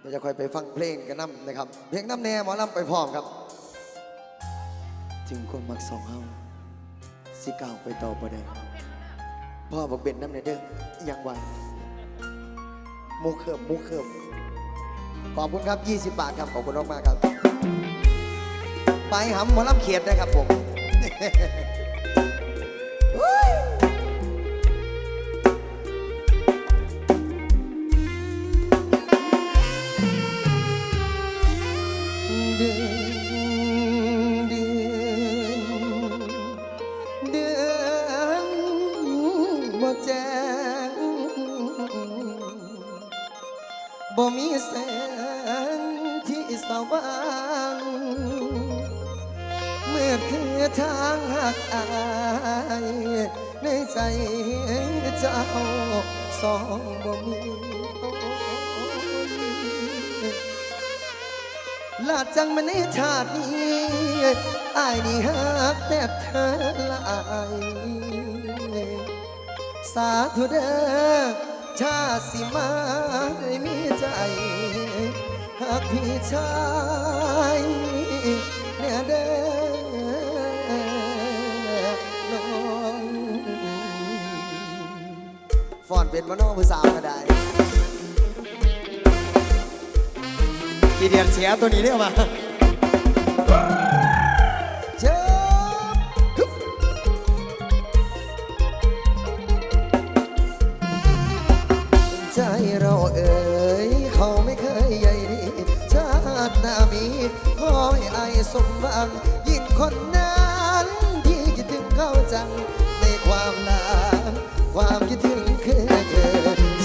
เราจะคอยไปฟังเพลงกันน้ำนะครับ เพลงน้ำแน่หมอลำไปพร้อมครับจึงความมักสองเฮาสิก้าวไปต่อบ่ได้พ่อบอกเป็นน้ำในเด้ออหยังว่าหมูเขิมหมูเขิมขอบคุณครับ 20 บาทครับ ขอบคุณมากๆครับ ไปหำหมอลำเขียดนะครับผม แสงที่สว่างเมื่อคือทางหักอายในใจเจ้าสองบ่มีลาดจังมันในชาตินี้อายนี่ฮักแต่เธอลายสาธุเด้อชาสิมาให้มีใจากพี่ชายเนี่ยเด้อน้องฟอนเป็นมโนผู้สาวก็ได้กีเดียนเสียตัวนี้เนี่ยมา สมหวังยิ่งคนนั้นที่คิดถึงเขาจังในความลางความคิดถึงคือเธอ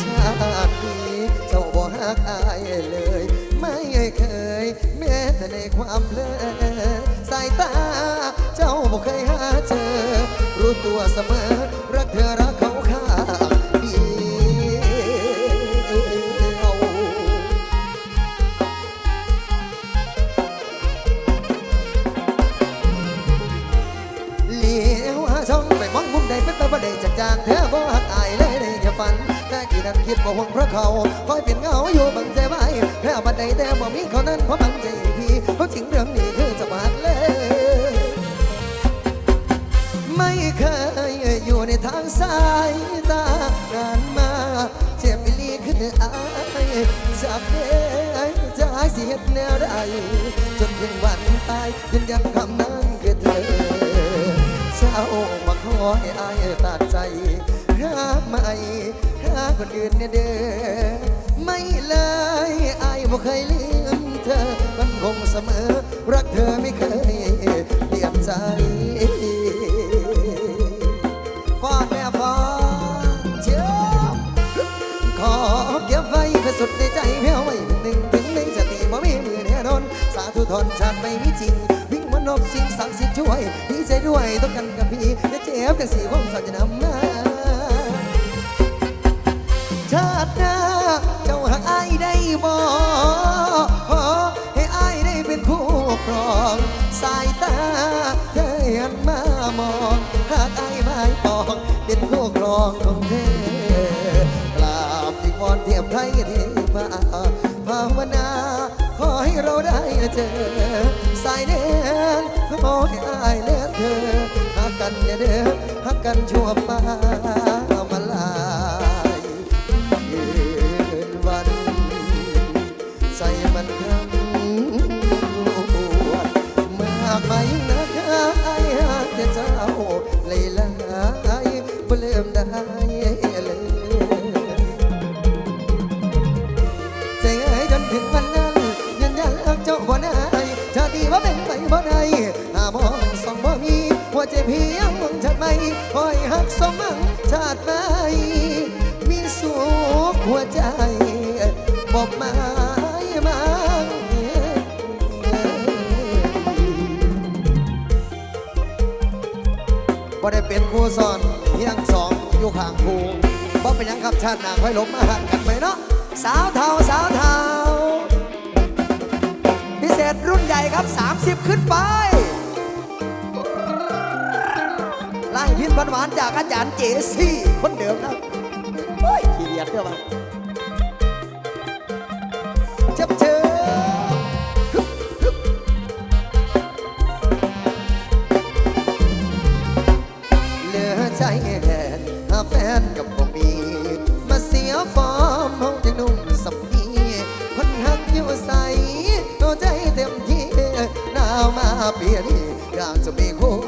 ชาตินี้เจ้าบ่ฮักอายเลย ไม่เคยแม้แต่ในความเพลอสายตา เจ้าบ่เคยหาเจอ รู้ตัวเสมอรักเธอ องมุมใดเป็นได้จากจางเธอบ่หักอายเลยได้แค่ฝันแต่กี่นั้นคิดบ่ห่วงเพราะเขาคอยเป็นเงาอยู่บังใจไว้แค่บันไดแต่บ่มีเขานั้นเพราะบังใจพี่เพราะจริงเรื่องนี้คือจะมาเลย ไม่เคยอยู่ในทางสายตางานมาเจ็บอีหลีคืออายจากเด้จะหายเสียดแนวใดจนถึงวันตายยืนยันคำนั้นคือเธอเจ้ามา ขอให้อายตัดใจหาไม่หาคนอื่นเนี่ยเด้อไม่เลยอายบ่เคยลืมเธอมันคงเสมอ รักเธอไม่เคยเปลี่ยนใจฟอนแม่ฟอนเชื่อขอเก็บไว้เพื่อสุดในใจเพียวไว้หนึ่งถึงในสติบ่มีมือแน่นอน สาธุทนชาติไม่มีจริง วิ่งมันนบสิ่งศักดิ์สิทธิ์ช่วยดีใจด้วยต้องกันกับพี่ เจ็บกันสี่คงสัจะนำมาชาติหน้าเจ้าหักอายได้บ่ขอให้อายได้เป็นคู่ครอง สายตาเธอหันมามองหากอายไม่ปองเป็นคู่ครองของเธอกราบที่วอนเทียมไทยเทพาภาวนาขอให้เราได้เจอ สายแน่นขอให้อายและเธอ กันเด้อฮักกันชั่วฟ้ามา เพียงมองชาติไม่คอยหักสมมังชาติไม่มีสุขหัวใจบอกมามาบ่ได้เป็นครูสอนเพียงสองอยู่ข้างครูบ่เป็นยังครับชาติหน้าค่อยลบมาหักกันไปเนาะสาวเทาสาวเทาพิเศษรุ่นใหญ่ครับ 30 ขึ้นไป ไล่พินหวานๆจากอาจารย์เจซี่คนเดิมครับโอ้ยขี้เดียดเด้อวะจับเจอเหลือใจแทนหาแฟนกับบ่มี มาเสียฟอร์มเฮายังนุ่มสับพีคนหักอยู่ใสเอาใจเต็มที่หนาวมาเปลี่ยนอยากจะมีคู่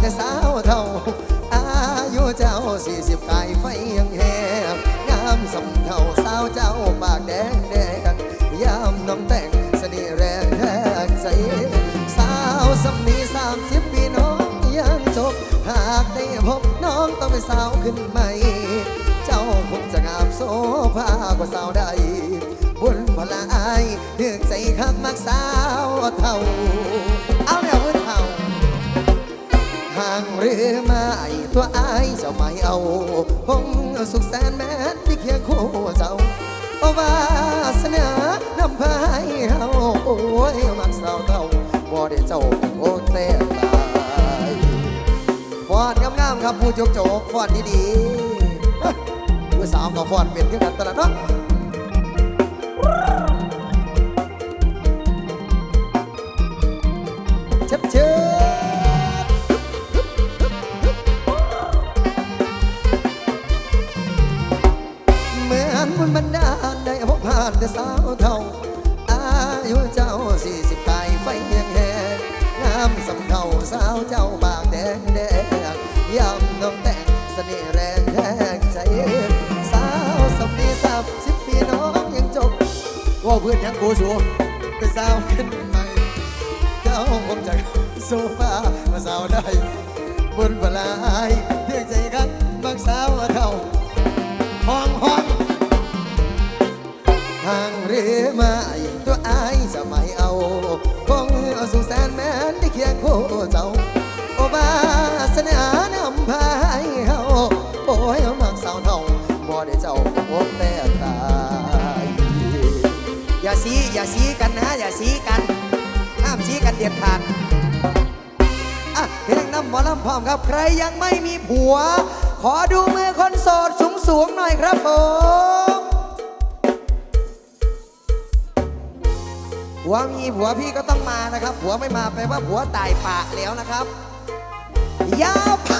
แต่สาวเท่า อายุเจ้าสี่สิบกายไฟยังแหงงามสำเท่าสาวเจ้าปากแดงแดงยามน้ำแต่งเสน่ห์แรงแทกใสสาวสำนีสามสิบปีน้องยังจบ หากได้พบน้องต้องเป็นสาวขึ้นใหม่ เจ้าคงจะงามโซภากว่าสาวใดบุญพลายเดือกใจคักมักสาวเท่า ห่างหรือไม่ตัวอายเจ้าไม่เอาคงสุขแสนแม้นที่เคียงคู่เจ้าโอวาสนานำพายเฮาโอ้ยมักสาวเท่าบ่ได้เจ้าโอ้แต่ตายฟอนงามๆครับผู้โจกโจกฟอนดีๆฮะผู้สาวก็ฟอนเป็นขึ้นกันตลอดเนาะ มือนบุญบันดาลได้พบผ่านแต่สาวเท่า อายุเจ้าสี่สิบกายไฟยังแหงงามสำเท่าสาวเจ้าปากแดงแดงยำน้องแต่งเสน่ห์แรงแทงใจ สาวสำนีสามสิบปีน้องยังจบว่าเพื่อนยังกูสูเป็นสาวขึ้นใหม่เจ้าผมจากโซฟามาสาวได้บนบลายเพียงใจกันบางสาวเท่าห้องห้อง ห่างหรือไม่ตัวอายจะไม่เอาคงเอาสุขแสนแม้นที่เคียงคู่เจ้าโอบาสนานำพายเฮาโอ้ยมักสาวเท่าบ่ได้เจ้าพบแต่ตายอย่าซีอย่าซีกันนะอย่าซีกันห้ามชี้กันเด็ดขาดอะเพลงน้ำหมอลำพร้อมครับใครยังไม่มีผัว ขอดูมือคนโสดสูงสูงหน่อยครับผม ผัวมีผัวพี่ก็ต้องมานะครับ ผัวไม่มาแปลว่าผัวตายปากแล้วนะครับยาวไป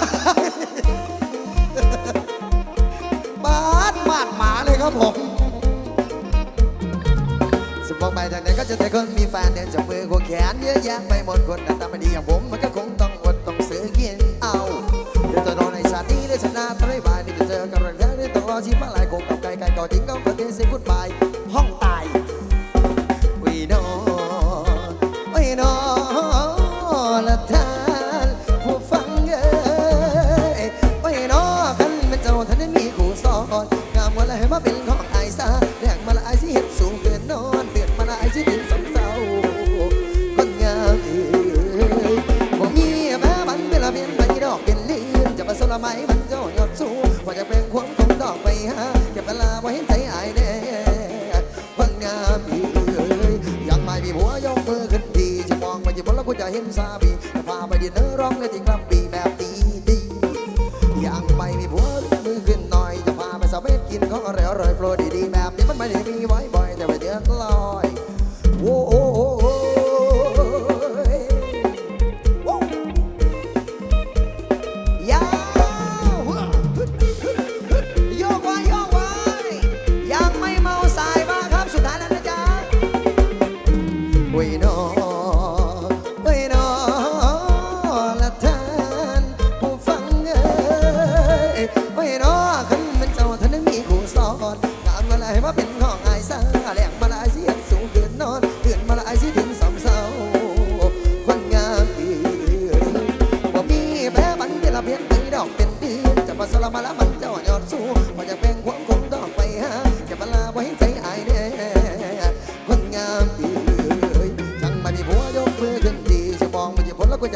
บาดมาดหมาเลยครับผมสมองไปทางไหนก็จะแต่คนมีแฟนเดินจับมือควงแขนเยอะแยะไปหมดคนหน้าตาไม่ดีอย่างผมมันก็คงต้องอดต้องซื้อกินเอาเดี๋ยวจะนอนในชาตินี้ได้ชนะตรายบายนี่จะเจอกับรังแท้ได้ต้องรอชีพมาหลายคงกับไก่ไก่ก่อทิ้งก็ แต่ไปเดือดลอยโอ้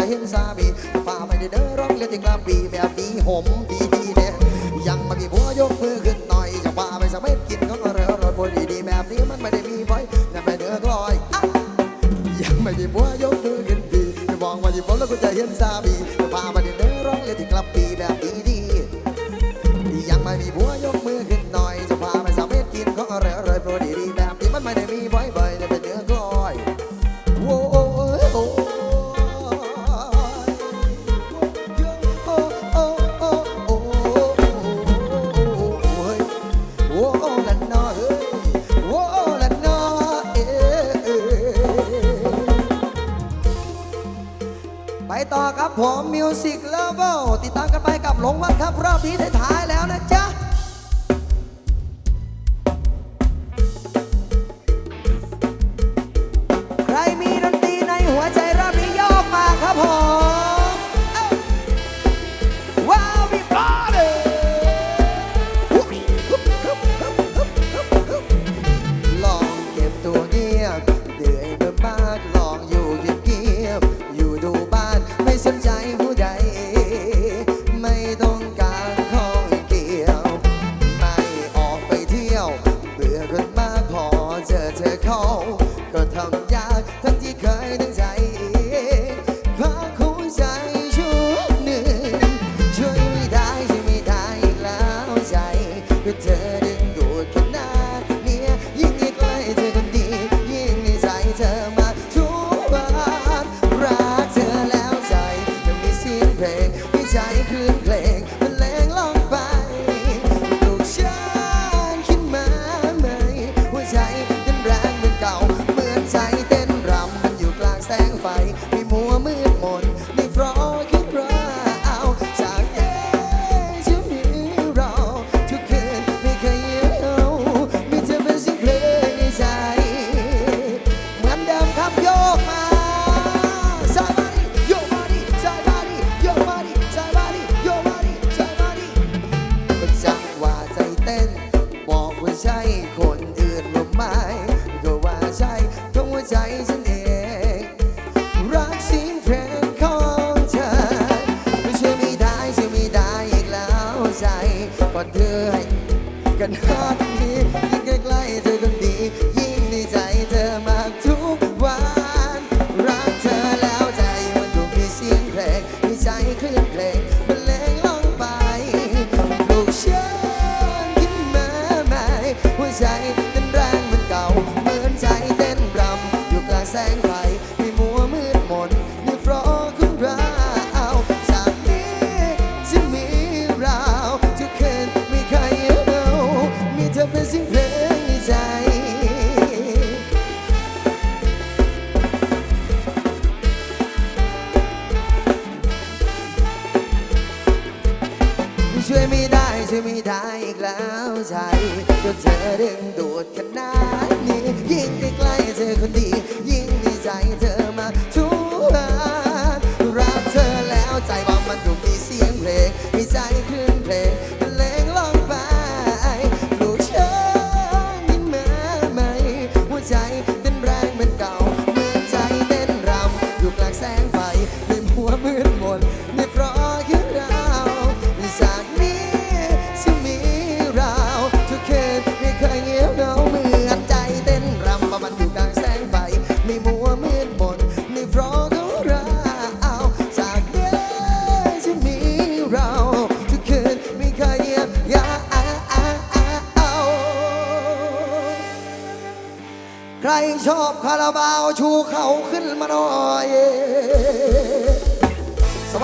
เห็นสามีฝ่าไม่ได้เดินร้องเรียนที่กลาบปีแบบนี้ห่มดีดีเด้ยังไม่มีผัวยกมือขึ้นหน่อยจะว่าไปสมัยกินก็เรือรถบนดีดีแบบนี้มันไม่ได้มีไว้นั่นไม่เดือดร้อยยังไม่มีผัวยกมือขึ้นดีไมองว่าที่ผมแล้วก็จะเห็นสาบี ต่อครับผมมิวสิกเลเวลติดตามกันไปกับหลงวัดครับรอบนี้ท้ายแล้วนะจ๊ะ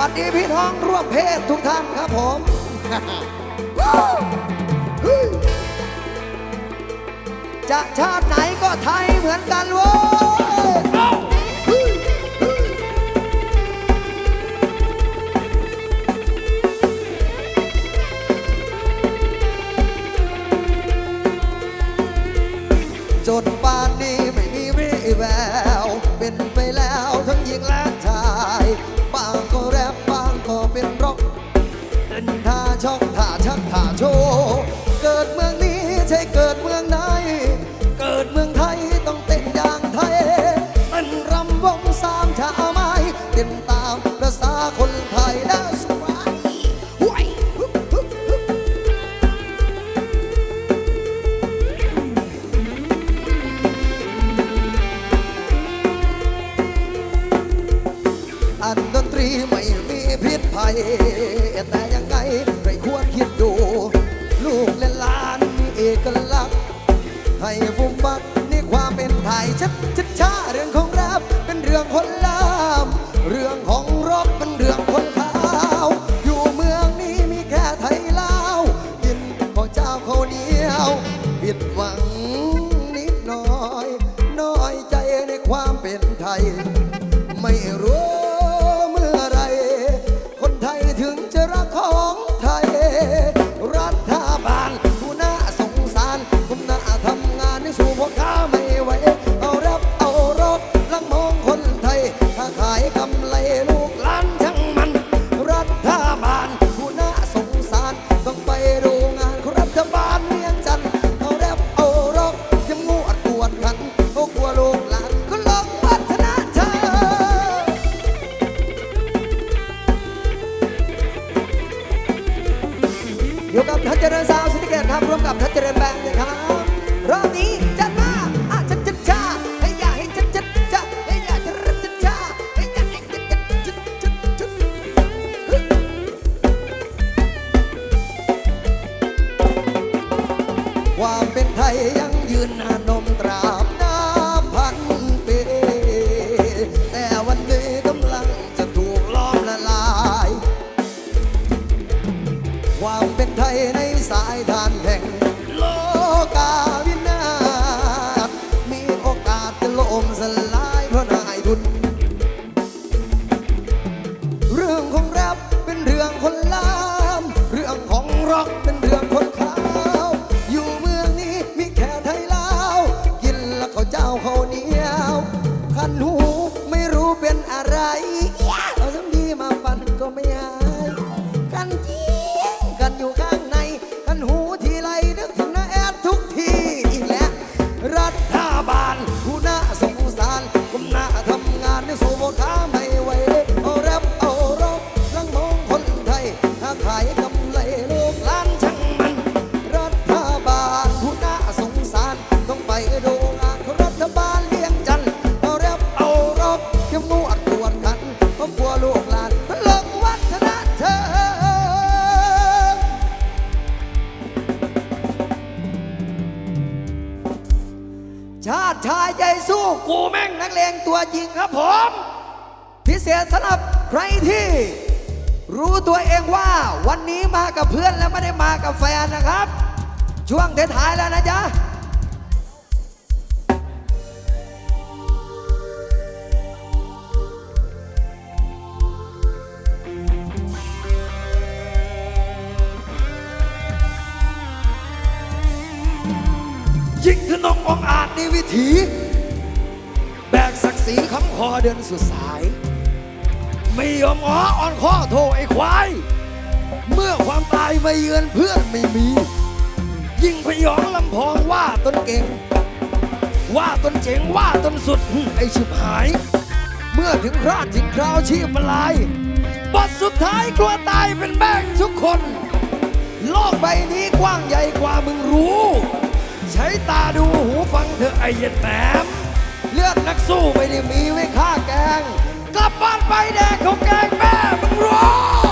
วัสดีพี่ท้องร่วมเพศทุกท่านครับผมจะชาติไหนก็ไทยเหมือนกันโว้ย ตรีไม่มีพิษภัย แต่ยังไงใครควรคิดดู ลูกและหลานเอกลักษณ์ให้ฟุ้มฟักนี่ความเป็นไทยชัดชัดชาเรื่องของรับเป็นเรื่องคนลามเรื่องของรบเป็นเรื่องคนขาวอยู่เมืองนี้มีแค่ไทยลาวกินข้าวเจ้าข้าวเหนียวผิดหวัง ไทยในสายทานแห่ง ที่ รู้ตัวเองว่าวันนี้มากับเพื่อนและไม่ได้มากับแฟนนะครับ ช่วงท้ายแล้วนะจ๊ะยิ่งคือนกองอาจในวิถี แบกศักดิ์ศรีคำคอเดินสุดสาย ไม่ยอมอ้ออ่อนข้อโถไอ้ควาย เมื่อความตายไม่เยือนเพื่อนไม่มี ยิ่งพยองลำพองว่าตนเก่ง ว่าตนเจ๋งว่าตนสุดไอ้ชิบหาย เมื่อถึงคราดถึงคราวชีพมาลายบทสุดท้ายกลัวตายเป็นแบงทุกคน โลกใบนี้กว้างใหญ่กว่ามึงรู้ ใช้ตาดูหูฟังเธอไอ้เย็ดแหมเลือดนักสู้ไม่ได้มีไว้ฆ่าแกง กลับบ้านไปแดกของแกงแม่มึงรู้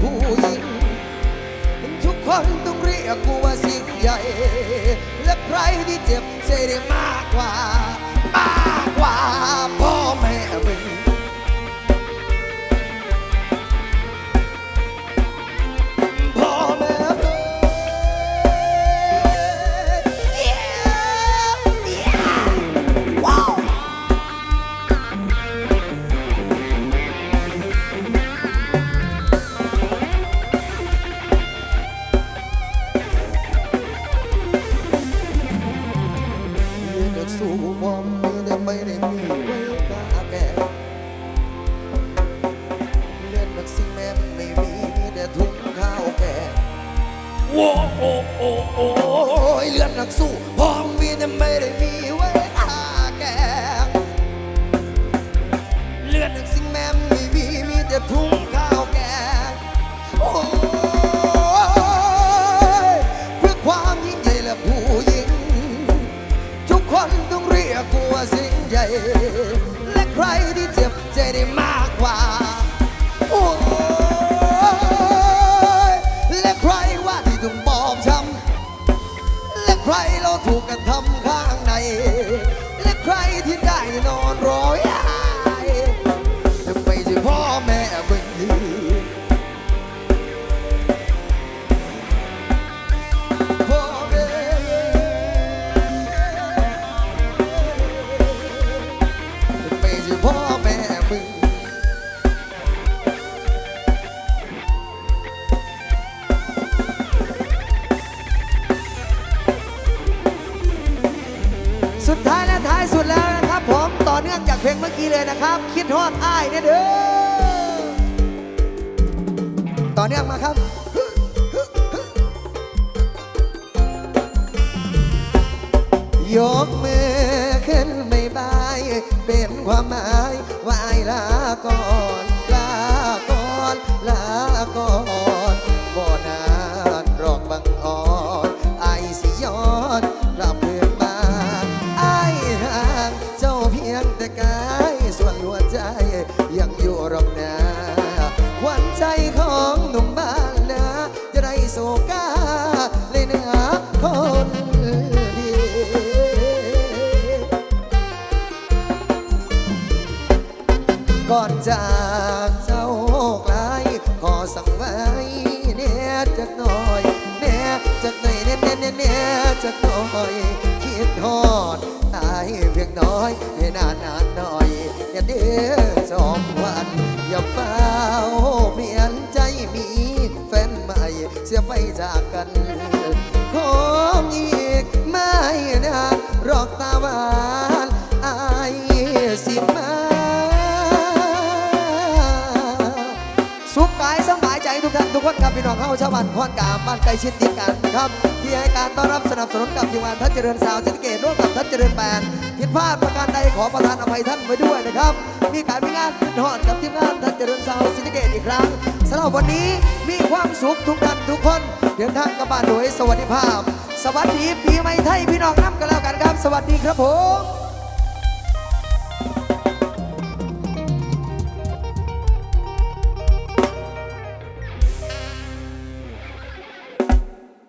ผู้หญิง ทุกคนต้องเรียกกูว่าสิ่งใหญ่ และใครที่เจ็บจะได้มากกว่า ฟ้ากสู้พร้อมมีแต่ไม่ได้มีไว้อาแกงเลือดนักสิ่งแม่ไม่มีมีแต่ทุ่งข้าวแกงโอ้ยเพื่อความยิ่งใหญ่และผู้ยิ่งทุกคนต้องเรียกกูว่าสิ่งใหญ่ และใคร ถูกกระทำข้างใน และใครที่ได้นอนรอยา ครับ คิดฮอดอ้ายเด้อ เข้าชาวบ้านคอนกามบ้านไกล้ชิดติดกันครับ ที่ให้การต้อนรับสนับสนุนกับทีมงานทัศเจริญสาวสิทธิเกตร่วมกับทัศเจริญแบนผิดพลาดประการใดขอประทานอภัยท่านไว้ด้วยนะครับ มีการมีงานขึ้นหอดกับทีมงานทัศเจริญสาวสิทธิเกตอีกครั้งสำหรับวันนี้มีความสุขทุกท่านทุกคน เดินทางกลับบ้านโดยสวัสดิภาพ สวัสดีปีใหม่ไทยพี่น้องน้ำกันแล้วกันครับ สวัสดีครับผม